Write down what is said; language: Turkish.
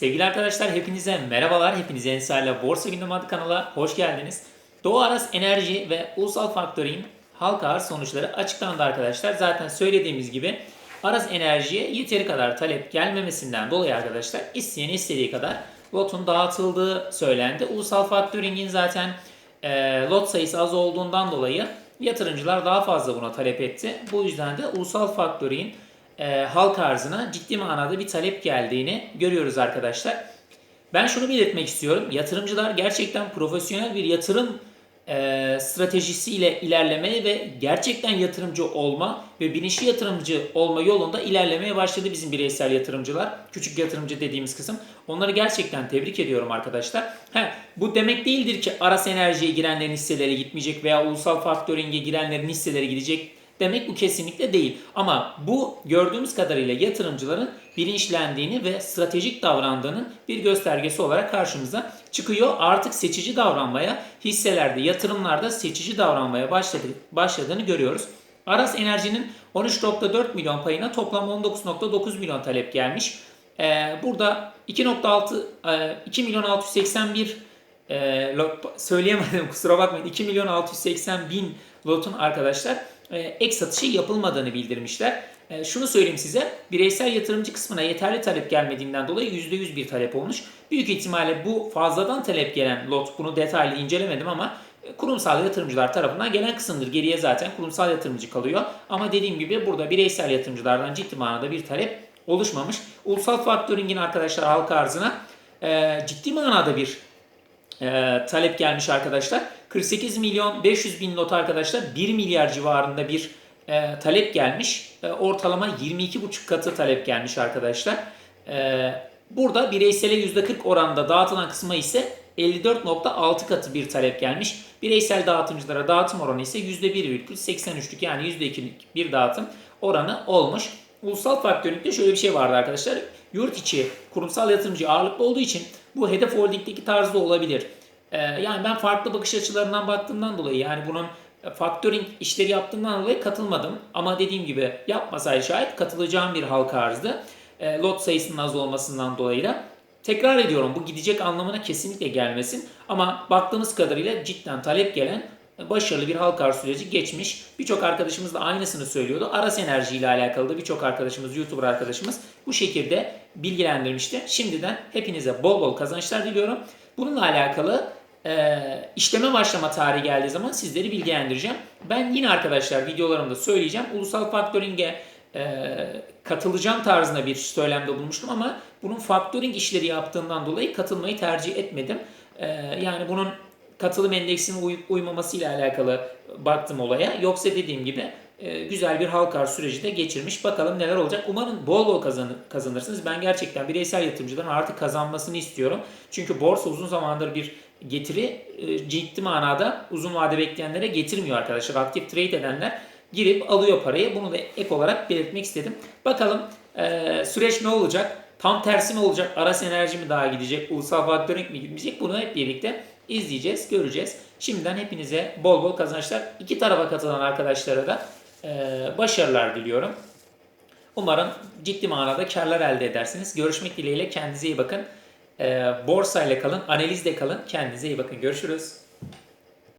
Sevgili arkadaşlar hepinize merhabalar. Hepinize Ensar'la Borsa Gündemi adlı kanala hoş geldiniz. Doğu Aras Enerji ve Ulusal Faktörün halka arz sonuçları açıklandı arkadaşlar. Zaten söylediğimiz gibi Aras Enerji'ye yeteri kadar talep gelmemesinden dolayı arkadaşlar isteyen istediği kadar lotun dağıtıldığı söylendi. Ulusal Faktöring'in zaten e, lot sayısı az olduğundan dolayı yatırımcılar daha fazla buna talep etti. Bu yüzden de Ulusal Faktöring'in e, halk arzına ciddi manada bir talep geldiğini görüyoruz arkadaşlar. Ben şunu belirtmek istiyorum. Yatırımcılar gerçekten profesyonel bir yatırım e, stratejisiyle ilerlemeye ve gerçekten yatırımcı olma ve bilinçli yatırımcı olma yolunda ilerlemeye başladı bizim bireysel yatırımcılar. Küçük yatırımcı dediğimiz kısım. Onları gerçekten tebrik ediyorum arkadaşlar. He, bu demek değildir ki Aras Enerji'ye girenlerin hisseleri gitmeyecek veya Ulusal Faktöring'e girenlerin hisseleri gidecek demek bu kesinlikle değil. Ama bu gördüğümüz kadarıyla yatırımcıların bilinçlendiğini ve stratejik davrandığının bir göstergesi olarak karşımıza çıkıyor. Artık seçici davranmaya, hisselerde, yatırımlarda seçici davranmaya başladı, başladığını görüyoruz. Aras Enerji'nin 13.4 milyon payına toplam 19.9 milyon talep gelmiş. Ee, burada 2.6 e, 2 milyon 681 e, söyleyemedim kusura bakmayın 2 milyon 680 bin lotun arkadaşlar e, ek satışı yapılmadığını bildirmişler. E, şunu söyleyeyim size bireysel yatırımcı kısmına yeterli talep gelmediğinden dolayı %100 bir talep olmuş. Büyük ihtimalle bu fazladan talep gelen lot bunu detaylı incelemedim ama e, kurumsal yatırımcılar tarafından gelen kısımdır. Geriye zaten kurumsal yatırımcı kalıyor. Ama dediğim gibi burada bireysel yatırımcılardan ciddi manada bir talep oluşmamış. Ulusal faktöringin arkadaşlar halka arzına e, ciddi manada bir e, talep gelmiş arkadaşlar. 48 milyon 500 bin lot arkadaşlar 1 milyar civarında bir e, talep gelmiş. E, ortalama 22,5 katı talep gelmiş arkadaşlar. E, burada bireysele %40 oranda dağıtılan kısma ise 54.6 katı bir talep gelmiş. Bireysel dağıtımcılara dağıtım oranı ise %1,83'lük yani %2'lik bir dağıtım oranı olmuş. Ulusal faktörlükte şöyle bir şey vardı arkadaşlar. Yurt içi kurumsal yatırımcı ağırlıklı olduğu için bu hedef holdingdeki tarzda olabilir. Ee, yani ben farklı bakış açılarından baktığımdan dolayı yani bunun faktöring işleri yaptığımdan dolayı katılmadım. Ama dediğim gibi yapmasaydı şayet katılacağım bir halka arzdı. Ee, lot sayısının az olmasından dolayı da. Tekrar ediyorum bu gidecek anlamına kesinlikle gelmesin. Ama baktığımız kadarıyla cidden talep gelen başarılı bir halka arz süreci geçmiş. Birçok arkadaşımız da aynısını söylüyordu. Aras Enerji ile alakalı da birçok arkadaşımız, YouTuber arkadaşımız bu şekilde bilgilendirmişti. Şimdiden hepinize bol bol kazançlar diliyorum. Bununla alakalı e, işleme başlama tarihi geldiği zaman sizleri bilgilendireceğim. Ben yine arkadaşlar videolarımda söyleyeceğim. Ulusal faktöringe e, katılacağım tarzında bir söylemde bulmuştum ama bunun faktöring işleri yaptığından dolayı katılmayı tercih etmedim. E, yani bunun katılım endeksinin uyup uymamasıyla alakalı baktım olaya. Yoksa dediğim gibi e, güzel bir halk arz süreci de geçirmiş. Bakalım neler olacak. Umarım bol bol kazanır, kazanırsınız. Ben gerçekten bireysel yatırımcıların artık kazanmasını istiyorum. Çünkü borsa uzun zamandır bir getiri e, ciddi manada uzun vade bekleyenlere getirmiyor arkadaşlar. Aktif trade edenler girip alıyor parayı. Bunu da ek olarak belirtmek istedim. Bakalım e, süreç ne olacak? Tam tersi mi olacak? Aras Enerji mi daha gidecek? Ulusal Faktöring mi gitmeyecek? Bunu hep birlikte izleyeceğiz, göreceğiz. Şimdiden hepinize bol bol kazançlar. İki tarafa katılan arkadaşlara da e, başarılar diliyorum. Umarım ciddi manada karlar elde edersiniz. Görüşmek dileğiyle kendinize iyi bakın. E, borsayla kalın, analizle kalın. Kendinize iyi bakın. Görüşürüz.